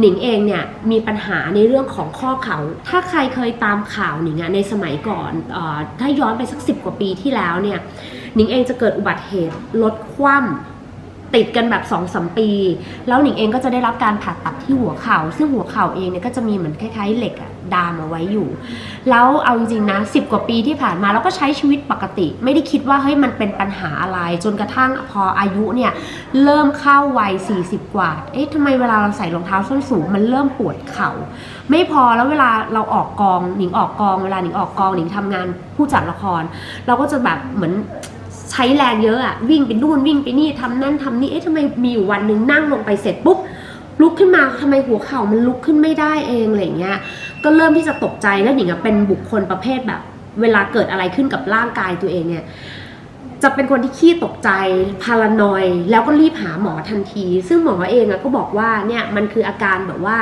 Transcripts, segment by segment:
หนิงเองเนี่ยมีปัญหาในเรื่องของข้อเขา่า ถ้าใครเคยตามข่าวหนิงอะในสมัยก่อนออถ้าย้อนไปสักสิบกว่าปีที่แล้วเนี่ยหนิงเองจะเกิดอุบัติเหตุรถคว่ำติดกันแบบ2อสมปี แล้วหนิงเองก็จะได้รับการผ่าตัดที่หัวเขา่า ซึ่งหัวเข่าเองเนี่ยก็จะมีเหมือนคล้ายๆเหล็กอะ ดามเอาไว้อยู่ แล้วเอาจริงนะสิบกว่าปีที่ผ่านมาเราก็ใช้ชีวิตปกติ ไม่ได้คิดว่าเฮ้ยมันเป็นปัญหาอะไร จนกระทั่งพออายุเนี่ยเริ่มเข้าวัย 40 กว่า เอ๊ะทำไมเวลาเราใส่รองเท้าส้นสูงมันเริ่มปวดเข่า ไม่พอแล้วเวลาเราออกกองหนิงออกกอง เวลาหนิงออกกองหนิงทำงานผู้จัดละคร เราก็จะแบบเหมือนใช้แรงเยอะอะวิ่งไปนู่นวิ่งไปนี่ทำนั่นทำนี่เอ๊ะทำไมมีอยู่วันหนึ่งนั่งลงไปเสร็จปุ๊บลุกขึ้นมาทำไมหัวเข่ามันลุกขึ้นไม่ได้เองอะไรเงี้ย ก็เริ่มที่จะตกใจแล้วหนิงอะเป็นบุคคลประเภทแบบ เวลาเกิดอะไรขึ้นกับร่างกายตัวเองเนี่ยจะเป็นคนที่ขี้ตกใจพารานอย แล้วก็รีบหาหมอทันที ซึ่งหมอเองอะก็บอกว่าเนี่ยมันคืออาการแบบว่า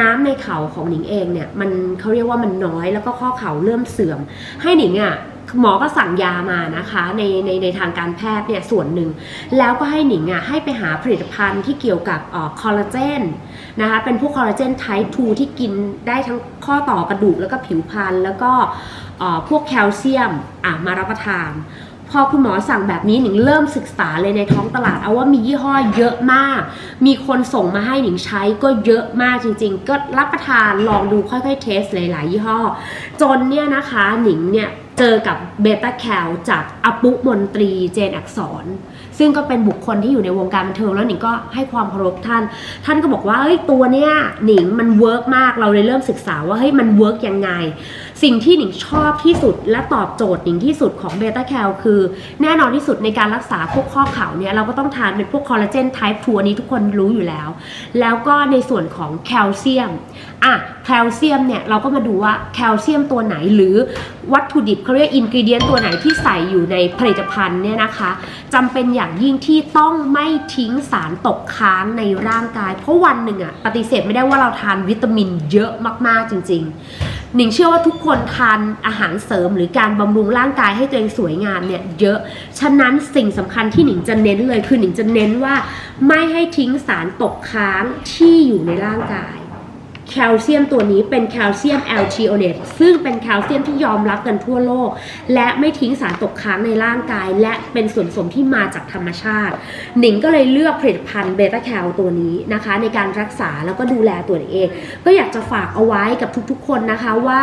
น้ำในเข่าของหนิงเองเนี่ยมันเขาเรียกว่ามันน้อยแล้วก็ข้อเข่าเริ่มเสื่อม ให้หนิงอะ หมอก็สั่งยามานะคะในในในทางการแพทย์เนี่ยส่วนหนึ่ง แล้วก็ให้หนิงอะให้ไปหาผลิตภัณฑ์ที่เกี่ยวกับคอลลาเจนนะคะเป็นพวกคอลลาเจนไทป์2ที่กินได้ทั้งข้อต่อกระดูกแล้วก็ผิวพรรณแล้วก็พวกแคลเซียมอะมารับประทานพอคุณหมอสั่งแบบนี้หนิงเริ่มศึกษาเลยในท้องตลาดเอาว่ามียี่ห้อเยอะมาก มีคนส่งมาให้หนิงใช้ก็เยอะมากจริง ๆ ก็รับประทานลองดูค่อยๆเทสหลายๆยี่ห้อ จนเนี่ยนะคะหนิงเนี่ย เจอกับเบต้าแคลจากอปุมนตรีเจนอักษร ซึ่งก็เป็นบุคคลที่อยู่ในวงการบันเทิงแล้วหนิงก็ให้ความเคารพท่าน ท่านก็บอกว่าเฮ้ยตัวเนี้ยหนิงมันเวิร์กมากเราเลยเริ่มศึกษาว่าเฮ้ยมันเวิร์กยังไง สิ่งที่หนิงชอบที่สุดและตอบโจทย์หนิงที่สุดของเบต้าแคลคือ แน่นอนที่สุดในการรักษาพวกข้อเข่าเนี่ยเราก็ต้องทานเป็นพวกคอลลาเจนไทป์2อันนี้ทุกคนรู้อยู่แล้ว แล้วก็ในส่วนของแคลเซียมอะแคลเซียมเนี่ยเราก็มาดูว่าแคลเซียมตัวไหนหรือวัตถุดิบเขาเรียกอินกิเดียนตัวไหนที่ใส่อยู่ในผลิตภัณฑ์เนี่ยนะคะจำเป็นอย่างยิ่งที่ต้องไม่ทิ้งสารตกค้างในร่างกาย เพราะวันหนึ่งอะปฏิเสธไม่ได้ว่าเราทานวิตามินเยอะมากๆจริง ๆ หนิงเชื่อว่าทุกคนทานอาหารเสริม หรือการบำรุงร่างกายให้ตัวเองสวยงามเนี่ยเยอะ ฉะนั้นสิ่งสำคัญที่หนิงจะเน้นเลยคือหนิงจะเน้นว่าไม่ให้ทิ้งสารตกค้างที่อยู่ในร่างกาย แคลเซียมตัวนี้เป็นแคลเซียมแอลชีโอเนตซึ่งเป็นแคลเซียมที่ยอมรับกันทั่วโลก และไม่ทิ้งสารตกค้างในร่างกาย และเป็นส่วนผสมที่มาจากธรรมชาติ หนิงก็เลยเลือกผลิตภัณฑ์เบต้าแคลตัวนี้นะคะ ในการรักษาแล้วก็ดูแลตัวเอง ก็อยากจะฝากเอาไว้กับทุกๆ คนนะคะว่า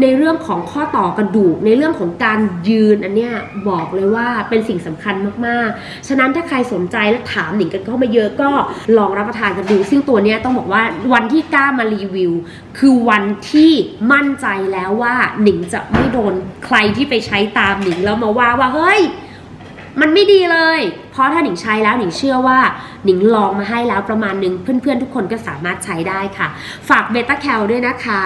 ในเรื่องของข้อต่อกระดูกในเรื่องของการยืนอันเนี้ยบอกเลยว่าเป็นสิ่งสำคัญมากๆ ฉะนั้นถ้าใครสนใจและถามหนิงกันเข้ามาเยอะก็ลองรับประทานกันดู ซึ่งตัวเนี้ยต้องบอกว่าวันที่กล้ามารีวิว คือวันที่มั่นใจแล้วว่าหนิงจะไม่โดนใครที่ไปใช้ตามหนิงแล้วมาว่าว่าเฮ้ยมันไม่ดีเลย เพราะถ้าหนิงใช้แล้วหนิงเชื่อว่าหนิงลองมาให้แล้วประมาณนึงเพื่อนๆทุกคนก็สามารถใช้ได้ค่ะ ฝากเบต้าแคลด้วยนะคะ